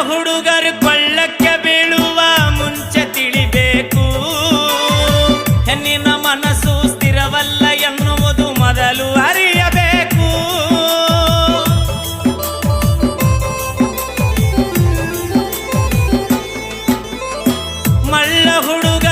ಹುಡುಗರು ಕೊಳ್ಳಕ್ಕೆ ಬೀಳುವ ಮುಂಚೆ ತಿಳಿಬೇಕು. ಹೆಣ್ಣಿನ ಮನಸ್ಸು ಸ್ಥಿರವಲ್ಲ ಎನ್ನುವುದು ಮೊದಲು ಅರಿಯಬೇಕು. ಮಳ್ಳ ಹುಡುಗ